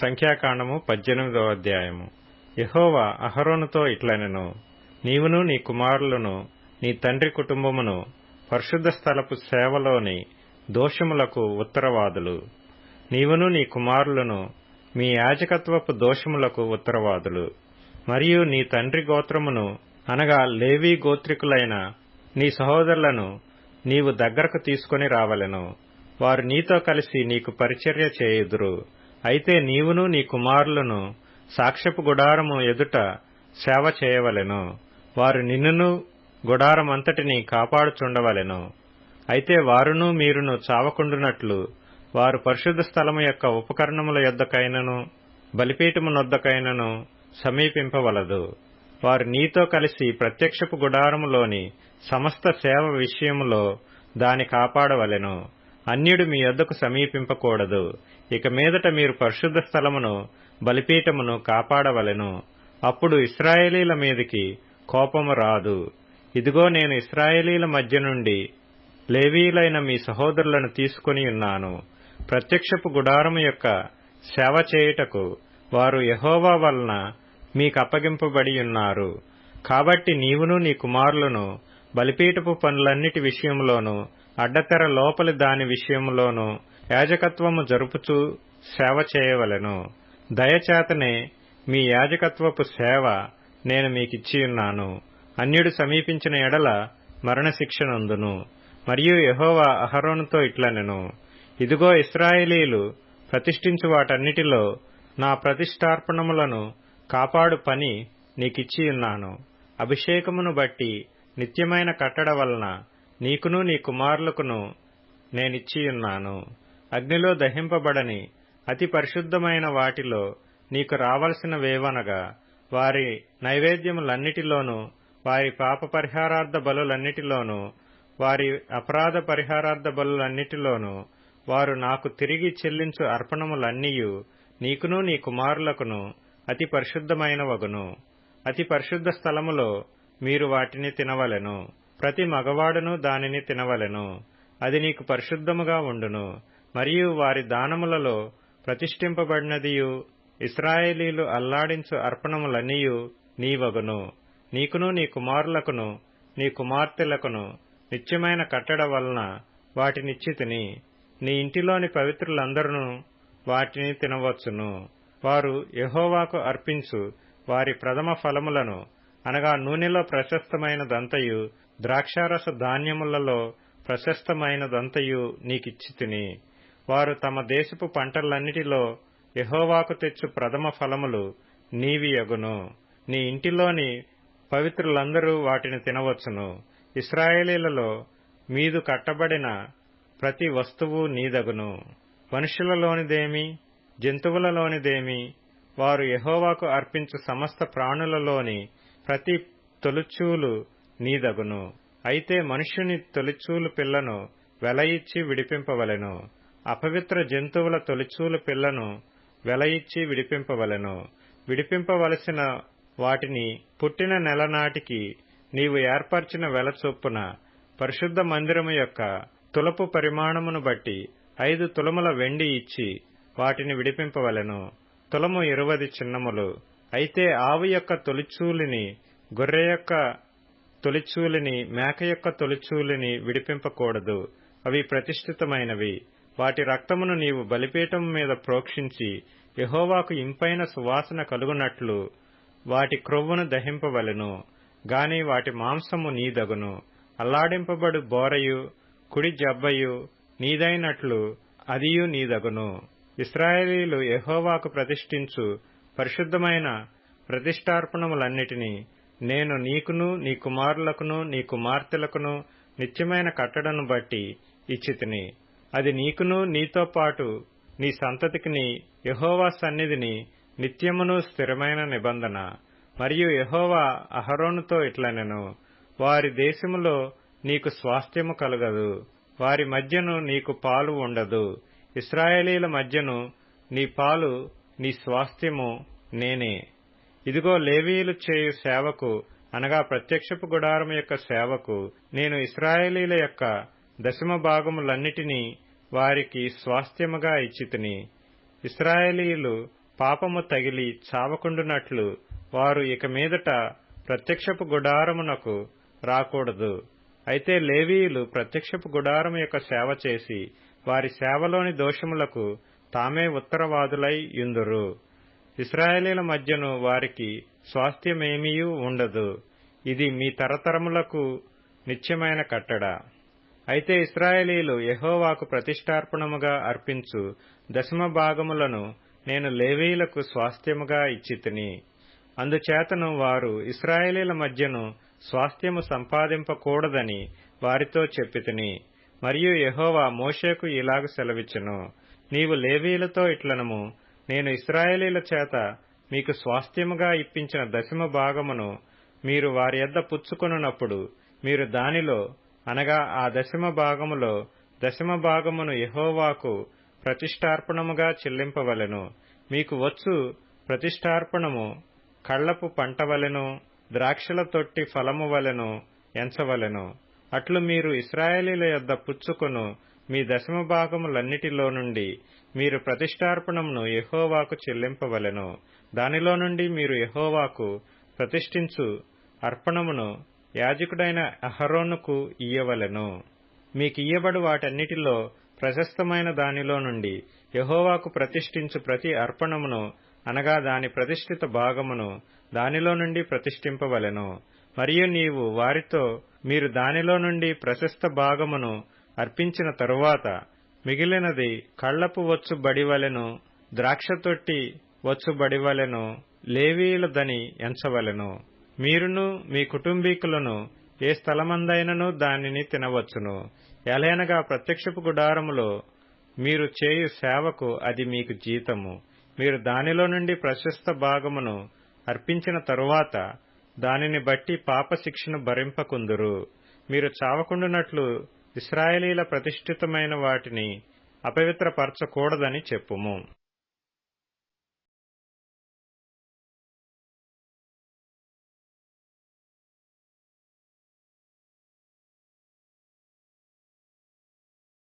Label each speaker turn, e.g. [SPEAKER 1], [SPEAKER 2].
[SPEAKER 1] సంఖ్యాకాండము పద్దెనిమిదవ అధ్యాయము. యహోవా అహరోనుతో ఇట్లనెను నీవును నీ కుమారులను నీ తండ్రి కుటుంబమును పరిశుద్ధ స్థలపు సేవలోని దోషములకు ఉత్తరవాదులు. నీవును నీ కుమారులను మీ యాజకత్వపు దోషములకు ఉత్తరవాదులు. మరియు నీ తండ్రి గోత్రమును అనగా లేవీ గోత్రికులైన నీ సహోదరులను నీవు దగ్గరకు తీసుకొని రావలెను. వారు నీతో కలిసి నీకు పరిచర్య చేయుదురు. అయితే నీవును నీ కుమారులను సాక్ష్యపు గుడారము ఎదుట సేవ చేయవలెను. వారు నిన్నును గుడారమంతటిని కాపాడుచుండవలెను. అయితే వారును మీరును చావకుండునట్లు వారు పరిశుద్ధ స్థలము యొక్క ఉపకరణముల యొద్దకైనను బలిపీఠమునొద్దకైనను సమీపింపవలదు. వారు నీతో కలిసి ప్రత్యక్షపు గుడారములోని సమస్త సేవ విషయములో దాని కాపాడవలెను. అన్యుడు మీ యొద్దకు సమీపింపకూడదు. ఇక మీదట మీరు పరిశుద్ధ స్థలమును బలిపీఠమును కాపాడవలెను. అప్పుడు ఇస్రాయేలీల మీదికి కోపము రాదు. ఇదిగో నేను ఇస్రాయేలీల మధ్య నుండి లేవీలైన మీ సహోదరులను తీసుకుని ఉన్నాను. ప్రత్యక్షపు గుడారము యొక్క సేవ చేయుటకు వారు యహోవా వలన మీకు అప్పగింపబడి ఉన్నారు. కాబట్టి నీవును నీ కుమారులను బలిపీఠపు పనులన్నిటి విషయంలోనూ అడ్డతెర లోపలి దాని విషయంలోనూ యాజకత్వము జరుపుచూ సేవ చేయవలెను. దయచేతనే మీ యాజకత్వపు సేవ నేను మీకిచ్చియున్నాను. అన్యుడు సమీపించిన ఎడల మరణశిక్షనందును. మరియు యహోవా అహరోనుతో ఇట్లనెను. ఇదిగో ఇస్రాయేలీలు ప్రతిష్ఠించు వాటన్నిటిలో నా ప్రతిష్టార్పణములను కాపాడు పని నీకిచ్చియున్నాను. అభిషేకమును బట్టి నిత్యమైన కట్టడ వలన నీకును నీ కుమారులకును నేనిచ్చియున్నాను. అగ్నిలో దహింపబడని అతి పరిశుద్ధమైన వాటిలో నీకు రావలసిన వేవనగా వారి నైవేద్యములన్నిటిలోనూ వారి పాప పరిహారార్థ బలులన్నిటిలోనూ వారి అపరాధ పరిహారార్థ బలులన్నిటిలోనూ వారు నాకు తిరిగి చెల్లించు అర్పణములన్నీయు నీకును నీ కుమారులకును అతి పరిశుద్ధమైన వగును అతి పరిశుద్ధ స్థలములో మీరు వాటిని తినవలెను. ప్రతి మగవాడును దానిని తినవలెను. అది నీకు పరిశుద్ధముగా ఉండును. మరియు వారి దానములలో ప్రతిష్ఠింపబడినదియు. ఇస్రాయేలీలు అల్లాడించు అర్పణములన్నీయు నీవగును. నీకును నీ కుమారులకును నీ కుమార్తెలకును నిత్యమైన కట్టడ వలన వాటినిచ్చితిని నీ ఇంటిలోని పవిత్రులందరూ వాటిని తినవచ్చును. వారు యహోవాకు అర్పించు వారి ప్రథమ ఫలములను. అనగా నూనెలో ప్రశస్తమైనదంతయు ద్రాక్షారస ధాన్యములలో ప్రశస్తమైనదంతయు నీకిచ్చితిని. వారు తమ దేశపు పంటలన్నిటిలో యహోవాకు తెచ్చు ప్రథమ ఫలములు నీవి ఎగును. నీ ఇంటిలోని పవిత్రులందరూ వాటిని తినవచ్చును. ఇస్రాయేలీలలో మీదు కట్టబడిన ప్రతి వస్తువు నీదగును. మనుషులలోనిదేమి? జంతువులలోనిదేమి? వారు యహోవాకు అర్పించు సమస్త ప్రాణులలోని ప్రతి తొలిచూలు నీదగును. అయితే మనుష్యుని తొలిచూలు పిల్లను వెలయిచ్చి విడిపింపవలెను. అపవిత్ర జంతువుల తొలిచూలు పిల్లను వెలయిచ్చి విడిపింపవలెను. విడిపింపవలసిన వాటిని పుట్టిన నెల నాటికి నీవు ఏర్పరిచిన వెల చొప్పున పరిశుద్ధ మందిరము యొక్క తులపు పరిమాణమును బట్టి ఐదు తులముల వెండి ఇచ్చి వాటిని విడిపింపవలెను. తులము ఇరువది చిన్నములు. అయితే ఆవు యొక్క తొలిచూలిని గొర్రె యొక్క తొలిచూలిని మేక యొక్క తొలిచూలిని విడిపింపకూడదు. అవి ప్రతిష్ఠితమైనవి. వాటి రక్తమును నీవు బలిపీఠం మీద ప్రోక్షించి యహోవాకు ఇంపైన సువాసన కలుగునట్లు వాటి క్రొవ్వును దహింపవలెను గాని వాటి మాంసము నీదగును. అల్లాడింపబడు బోరయు కుడి జబ్బయు నీదైనట్లు అదియు నీదగును. ఇస్రాయేలీలు యహోవాకు ప్రతిష్ఠించు పరిశుద్ధమైన ప్రతిష్టార్పణములన్నిటినీ నేను నీకును నీ కుమారులకును నీ కుమార్తెలకును నిత్యమైన కట్టడను బట్టి ఇచ్చితిని. అది నీకును నీతో పాటు నీ సంతతికిని యహోవా సన్నిధిని నిత్యమును స్థిరమైన నిబంధన. మరియు యహోవా అహరోనుతో ఇట్లనెను. వారి దేశములో నీకు స్వాస్థ్యము కలగదు. వారి మధ్యను నీకు పాలు ఉండదు. ఇస్రాయేలీల మధ్యను నీ పాలు నీ స్వాస్థ్యము నేనే. ఇదిగో లేవీయులు చేయు సేవకు అనగా ప్రత్యక్షపు గుడారం యొక్క సేవకు నేను ఇస్రాయేలీల యొక్క దశమ భాగములన్నిటినీ వారికి స్వాస్థ్యముగా ఇచ్చితిని ఇస్రాయేలీయులు పాపము తగిలి చావకుండునట్లు వారు ఇక మీదట ప్రత్యక్షపు గుడారమునకు రాకూడదు. అయితే లేవీయులు ప్రత్యక్షపు గుడారము యొక్క సేవ చేసి వారి సేవలోని దోషములకు తామే ఉత్తరవాదులై యుందురు. ఇస్రాయేలీల మధ్యను వారికి స్వాస్థ్యమేమీయూ ఉండదు. ఇది మీ తరతరములకు నిత్యమైన కట్టడ. అయితే ఇస్రాయేలీలు యహోవాకు ప్రతిష్టార్పణముగా అర్పించు దశమ భాగములను నేను లేవీయులకు స్వాస్థ్యముగా ఇచ్చితిని. అందుచేతను వారు ఇస్రాయేలీల మధ్యను స్వాస్థ్యము సంపాదింపకూడదని వారితో చెప్పితిని. మరియు యహోవా మోషేకు ఇలాగ సెలవిచ్చును. నీవు లేవీయులతో ఇట్లనము నేను ఇస్రాయేలీల చేత మీకు స్వాస్థ్యముగా ఇప్పించిన దశమ భాగమును మీరు వారి యొద్ద పుచ్చుకొనున్నప్పుడు మీరు దానిలో అనగా ఆ దశమ భాగములో దశమ భాగమును యహోవాకు ప్రతిష్టార్పణముగా చెల్లింపవలెను. మీకు వచ్చు ప్రతిష్టార్పణము కళ్ళపు పంటవలెను ద్రాక్షల తొట్టి ఫలము వలెను ఎంచవలెను. అట్లు మీరు ఇస్రాయేలీల యొద్ద పుచ్చుకొను మీ దశమ భాగములన్నిటిలో నుండి మీరు ప్రతిష్టార్పణమును యహోవాకు చెల్లింపవలెను. దానిలో నుండి మీరు యహోవాకు ప్రతిష్ఠించు అర్పణమును యాజకుడైన అహరోనుకు ఇయ్యవలెను. మీకియ్యబడు వాటన్నిటిలో ప్రశస్తమైన దానిలో నుండి యహోవాకు ప్రతిష్ఠించు ప్రతి అర్పణమును అనగా దాని ప్రతిష్ఠిత భాగమును దానిలో నుండి ప్రతిష్ఠింపవలెను. మరియు నీవు వారితో మీరు దానిలో నుండి ప్రశస్త భాగమును అర్పించిన తరువాత మిగిలినది కళ్ళపు వచ్చు బడివలెను ద్రాక్ష తొట్టి వచ్చు బడివలెను లేవీయులదని ఎంచవలెను. మీరును మీ కుటుంబీకులను ఏ స్థలమందైనను దానిని తినవచ్చును. ఎలయనగా ప్రత్యక్షపు గుడారములో మీరు చేయు సేవకు అది మీకు జీతము. మీరు దానిలో నుండి ప్రశస్త భాగమును అర్పించిన తరువాత దానిని బట్టి పాపశిక్షను భరింపకుందురు. మీరు చావకుండునట్లు ఇస్రాయేలీల ప్రతిష్ఠితమైన వాటిని అపవిత్రపరచకూడదని చెప్పుము.